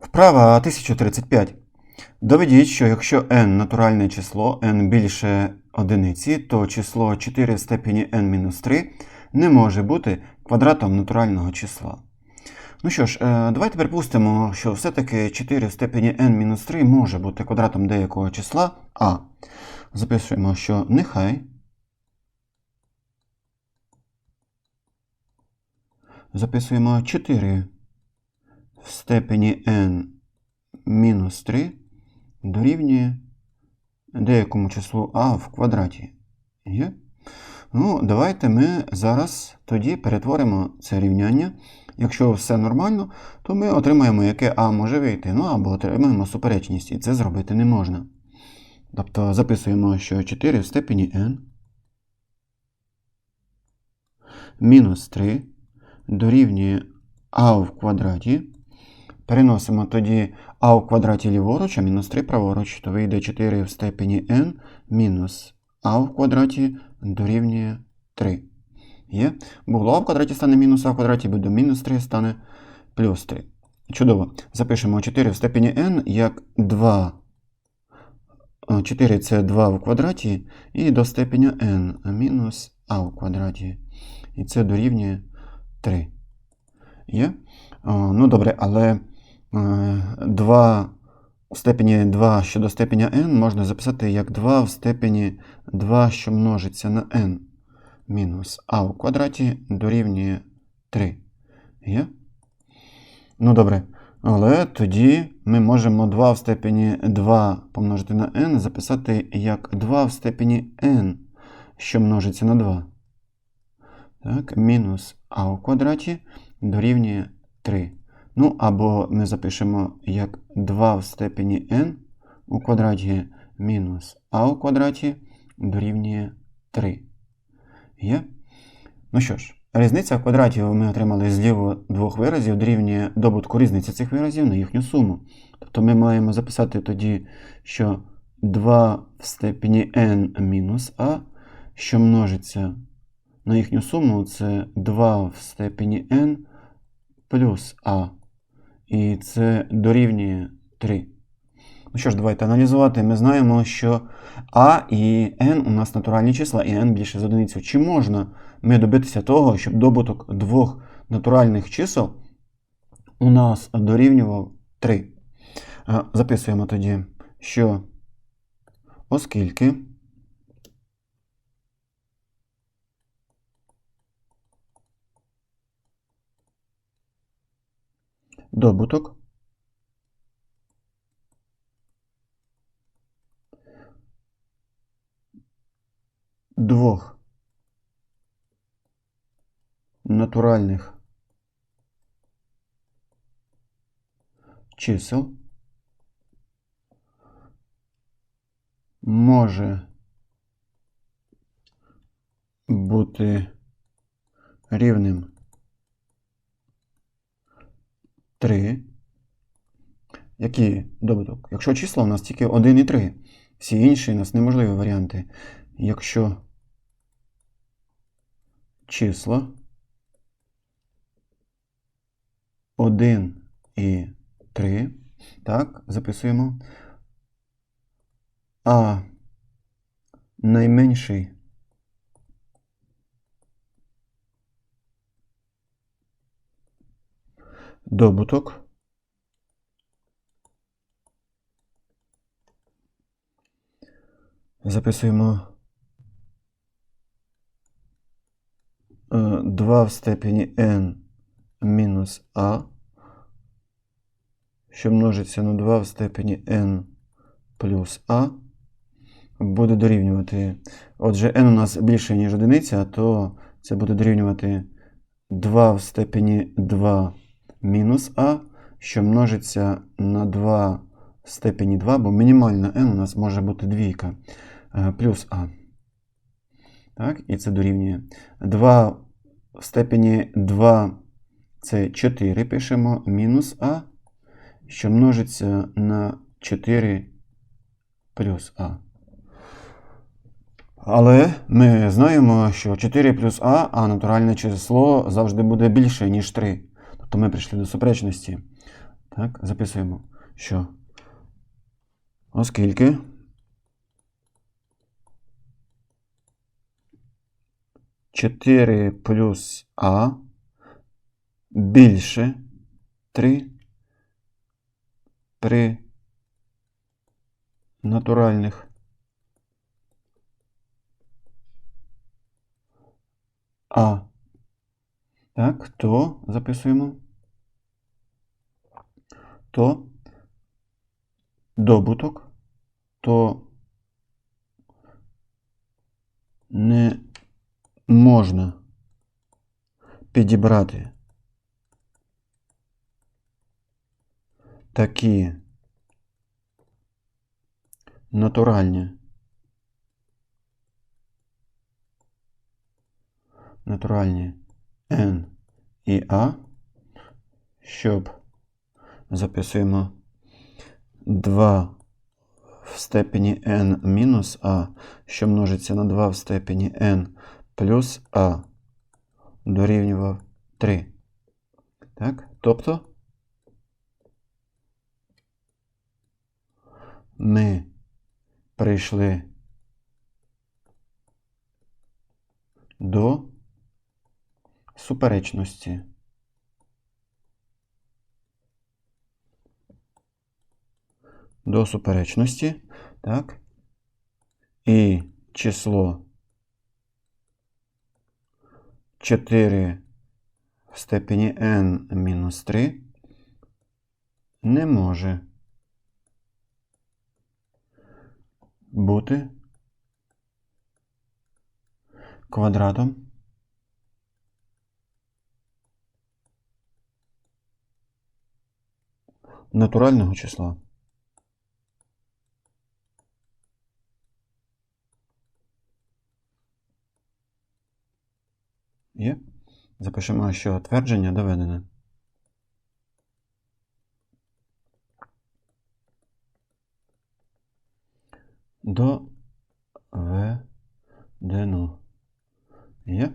Вправа 1035. Доведіть, що якщо n натуральне число n більше одиниці, то число 4 в степені n-3 не може бути квадратом натурального числа. Ну що ж, е, давайте припустимо, що все-таки 4 в степені n-3 може бути квадратом деякого числа а. Записуємо, що нехай записуємо 4 в степені n мінус 3 дорівнює деякому числу а в квадраті. Є? Ну, давайте ми зараз тоді перетворимо це рівняння. Якщо все нормально, то ми отримаємо, яке а може вийти. Ну або отримаємо суперечність, і це зробити не можна. Тобто записуємо, що 4 в степені n мінус 3 дорівнює а в квадраті. Переносимо тоді а в квадраті ліворуч, а мінус 3 праворуч, то вийде 4 в степені n мінус а в квадраті дорівнює 3. Є? Було а в квадраті стане мінус а в квадраті, буде мінус 3 стане плюс 3. Чудово. Запишемо 4 в степені n як 2. 4 це 2 в квадраті і до степеня n мінус а в квадраті. І це дорівнює 3. Є? Ну добре, але 2 в степені 2 щодо степеня n можна записати як 2 в степені 2, що множиться на n мінус а в квадраті дорівнює 3. Є? Ну добре. Але тоді ми можемо 2 в степені 2 помножити на n записати як 2 в степені n, що множиться на 2. Так, мінус а у квадраті дорівнює 3. Ну, або ми запишемо як 2 в степені n у квадраті мінус а у квадраті дорівнює 3. Є? Ну що ж, різниця в квадраті ми отримали зліво двох виразів дорівнює добутку різниці цих виразів на їхню суму. Тобто ми маємо записати тоді, що 2 в степені n мінус а, що множиться на їхню суму, це 2 в степені n плюс а. І це дорівнює 3. Ну що ж, давайте аналізувати. Ми знаємо, що А і n у нас натуральні числа, і n більше за одиницю. Чи можна ми добитися того, щоб добуток двох натуральних чисел у нас дорівнював 3? Записуємо тоді, що оскільки добуток. Двох натуральних чисел може бути рівним 3. Який добуток? Якщо числа у нас тільки 1 і 3. Всі інші у нас неможливі варіанти. Якщо числа 1 і 3, так, записуємо. А найменший добуток записуємо 2 в степені n мінус а, що множиться на 2 в степені n плюс а, буде дорівнювати. Отже, n у нас більше, ніж одиниця, то це буде дорівнювати 2 в степені 2 мінус а, що множиться на 2 в степені 2, бо мінімальна n у нас може бути двійка плюс а. Так, І це дорівнює 2 в степені 2 це 4 пишемо мінус а, що множиться на 4 плюс а. Але ми знаємо, що 4 плюс а, а натуральне число завжди буде більше, ніж 3. Тобто ми прийшли до суперечності. Так, записуємо, що оскільки чотири плюс А більше 3 при натуральних А. Так, то записуємо. То добуток, то не можна підібрати такі натуральні натуральні N і A, щоб записуємо 2 в степені n мінус А, що множиться на 2 в степені n плюс А дорівнював 3. Так? Тобто ми прийшли до суперечності. До суперечності, так? І число 4 в степені n мінус 3 не може бути квадратом натурального числа. Є. Запишемо, що твердження доведене. Доведено. Є.